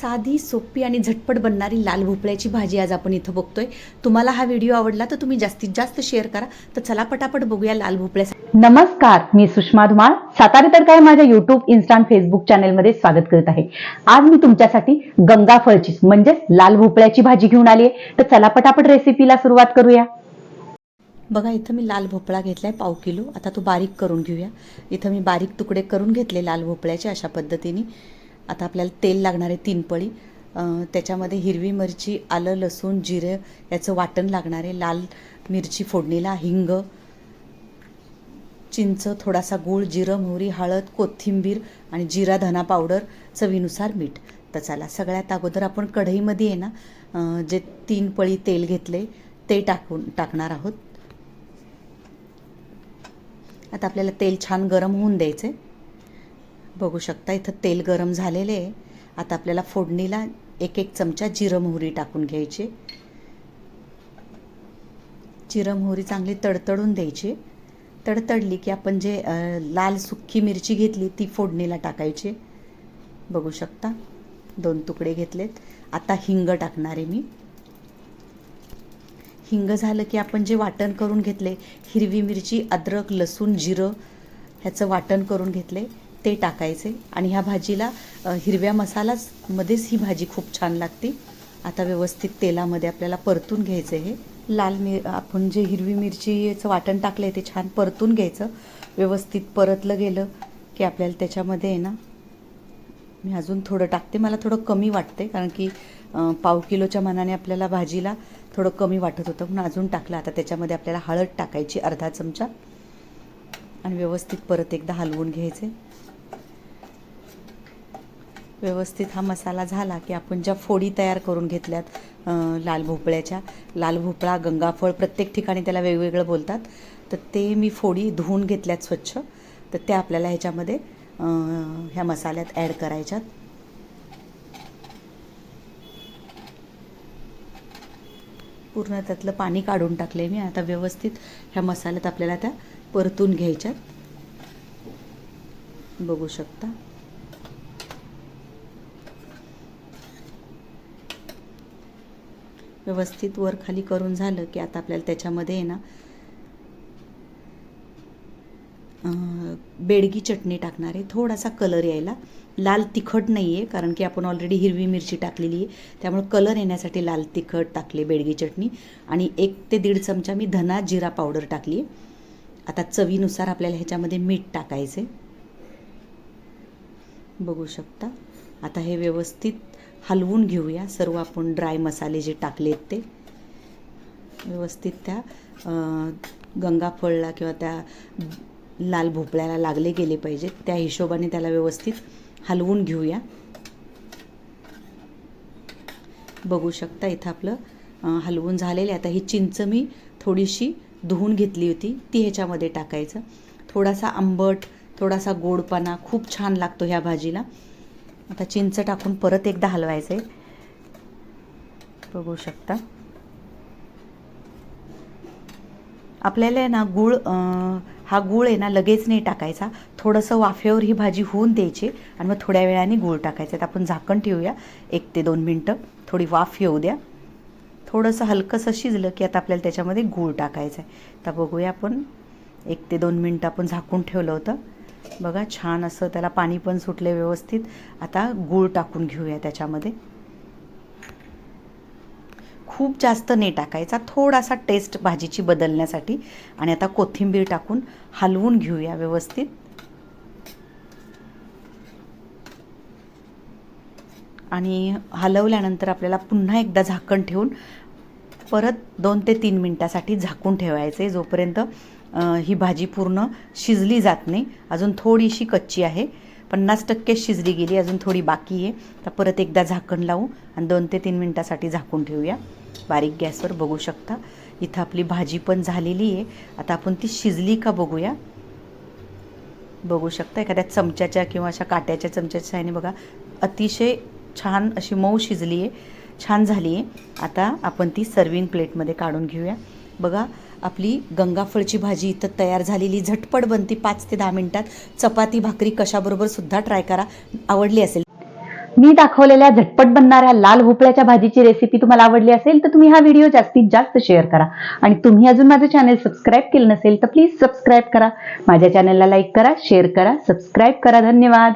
साधी सोपी आणि झटपट बनणारी लाल भोपळ्याची भाजी आज आपण इथं बघतोय. तुम्हाला हा व्हिडिओ आवडला तर तुम्ही जास्तीत जास्त शेअर करा. तर चला पटापट बघूया लाल भोपळ्या नमस्कार मी सुषमा धुमाळ. सातारी तडका या माझ्या युट्यूब इन्स्टा फेसबुक चॅनेलमध्ये स्वागत करत आहे. आज मी तुमच्यासाठी गंगा फळची म्हणजेच लाल भोपळ्याची भाजी घेऊन आली आहे तर चला पटापट रेसिपीला सुरुवात करूया. बघा इथं मी लाल भोपळा घेतलाय पाव किलो. आता तो बारीक करून घेऊया. इथं मी बारीक तुकडे करून घेतले लाल भोपळ्याचे अशा पद्धतीने. आता आपल्याला तेल लागणार आहे तीन पळी. त्याच्यामध्ये हिरवी मिरची आलं लसूण जिरे याचं वाटण लागणार आहे. लाल मिरची फोडणीला हिंग चिंच थोडासा गूळ जिरं मोहरी हळद कोथिंबीर आणि जिरा धना पावडर चवीनुसार मीठ. तर चला सगळ्यात अगोदर आपण कढईमध्ये आहे ना जे तीन पळी तेल घेतले ते टाकून टाकणार आहोत. आता आपल्याला तेल छान गरम होऊन द्यायचे बघू शकता इथं तेल गरम झालेले आहे. आता आपल्याला फोडणीला एक एक चमचा जिरं मोहरी टाकून घ्यायची. जिरं मोहरी चांगली तडतडून द्यायची. तडतडली की आपण जे लाल सुक्की मिरची घेतली ती फोडणीला टाकायची. बघू शकता दोन तुकडे घेतलेत. आता हिंग टाकणार आहे मी. हिंग झालं की आपण जे वाटण करून घेतले हिरवी मिरची अद्रक लसूण जिरं ह्याचं वाटण करून घेतले. ते टाकायचे आणि ह्या भाजीला हिरव्या मसालाच मध्येच ही भाजी खूप छान लागते. आता व्यवस्थित तेलामध्ये आपल्याला परतून घ्यायचं हे. लाल मिर आपण जे हिरवी मिरचीचं वाटण टाकलं आहे ते छान परतून घ्यायचं. व्यवस्थित परतलं गेलं की आपल्याला त्याच्यामध्ये आहे ना मी अजून थोडं टाकते. मला थोडं कमी वाटते कारण की पाव किलोच्या मानाने आपल्याला भाजीला थोडं कमी वाटत होतं. म्हणून अजून टाकलं. आता त्याच्यामध्ये आपल्याला हळद टाकायची अर्धा चमचा. आणि व्यवस्थित परत एकदा हलवून घ्यायचे. व्यवस्थित हा मसाला झाला की आपण ज्या फोडी तयार करून घेतल्यात लाल भोपळ्याच्या. लाल भोपळा गंगाफळ प्रत्येक ठिकाणी त्याला वेगवेगळं बोलतात. तर ते मी फोडी धुवून घेतल्यात स्वच्छ. तर त्या आपल्याला ह्याच्यामध्ये ह्या मसाल्यात ॲड करायच्यात. पूर्ण त्यातलं पाणी काढून टाकले मी. आता व्यवस्थित ह्या मसाल्यात आपल्याला त्या परतून घ्यायच्यात. बघू शकता. व्यवस्थित वर खाली करून झालं की आता आपल्याला त्याच्यामध्ये आहे ना बेडगी चटणी टाकणार आहे. थोडासा कलर यायला. लाल तिखट नाही आहे कारण की आपण ऑलरेडी हिरवी मिरची टाकलेली आहे. त्यामुळे कलर येण्यासाठी लाल तिखट टाकले बेडगी चटणी. आणि एक ते दीड चमचा मी धना जिरा पावडर टाकली आहे. आता चवीनुसार आपल्याला ह्याच्यामध्ये मीठ टाकायचे बघू शकता. आता हे व्यवस्थित हलवून घेऊया. सर्व आपण ड्राय मसाले जे टाकलेत ते. व्यवस्थित त्या गंगाफळला किंवा त्या लाल भोपळ्याला लागले गेले पाहिजेत. त्या हिशोबाने त्याला व्यवस्थित हलवून घेऊया. बघू शकता इथं आपलं हलवून झालेलं. आहे आता ही चिंच मी थोडीशी धुवून घेतली होती. ती ह्याच्यामध्ये टाकायचं. थोडासा आंबट थोडासा गोडपणा खूप छान लागतो ह्या भाजीला. आता चिंच टाकून परत एकदा हलवायचं आहे बघू शकता. आपल्याला आहे ना गूळ हा गूळ आहे ना लगेच नाही टाकायचा. थोडंसं वाफेवर ही भाजी होऊन द्यायची आणि मग थोड्या वेळाने गूळ टाकायचं. तर आपण झाकण ठेवूया. एक ते दोन मिनटं. थोडी वाफ येऊ द्या. थोडंसं हलकंसं शिजलं की आता आपल्याला त्याच्यामध्ये गूळ टाकायचं आहे तर बघूया आपण. एक ते दोन मिनटं आपण झाकून ठेवलं होतं. बघा छान असं त्याला पाणी पण सुटले व्यवस्थित. आता गूळ टाकून घेऊया त्याच्यामध्ये. खूप जास्त नाही टाकायचा थोडासा टेस्ट भाजीची बदलण्यासाठी. आणि आता कोथिंबीर टाकून हलवून घेऊया व्यवस्थित. आणि हलवल्यानंतर आपल्याला पुन्हा एकदा झाकण ठेवून परत दोन ते तीन मिनटासाठी झाकून ठेवायचे जोपर्यंत ही भाजी पूर्ण शिजली जात नाही. अजून थोडीशी कच्ची आहे. पन्नास टक्के शिजली गेली अजून थोडी बाकी आहे. तर परत एकदा झाकण लावू आणि दोन ते तीन मिनटासाठी झाकून ठेवूया. बारीक गॅसवर बघू शकता. इथं आपली भाजी पण झालेली आहे. आता आपण ती शिजली का बघूया. बघू शकता एखाद्या चमच्याच्या किंवा अशा काट्याच्या चमच्याच्या साहाय्याने बघा. अतिशय छान अशी मऊ शिजली आहे. छान झाली आहे. आता आपण ती सर्विंग प्लेटमध्ये काढून घेऊया. बघा आपली गंगाफळची भाजी इथं तयार झालेली. झटपट बनती पाच ते दहा मिनिटात. चपाती भाकरी कशाबरोबर सुद्धा ट्राय करा. आवडली असेल. मी दाखवलेल्या झटपट बनणाऱ्या लाल भोपळ्याच्या भाजीची रेसिपी तुम्हाला आवडली असेल तर तुम्ही हा व्हिडिओ जास्तीत जास्त शेअर करा. आणि तुम्ही अजून माझं चॅनल सबस्क्राईब केलं नसेल तर प्लीज सबस्क्राईब करा. माझ्या चॅनलला लाईक करा शेअर करा सबस्क्राईब करा. धन्यवाद.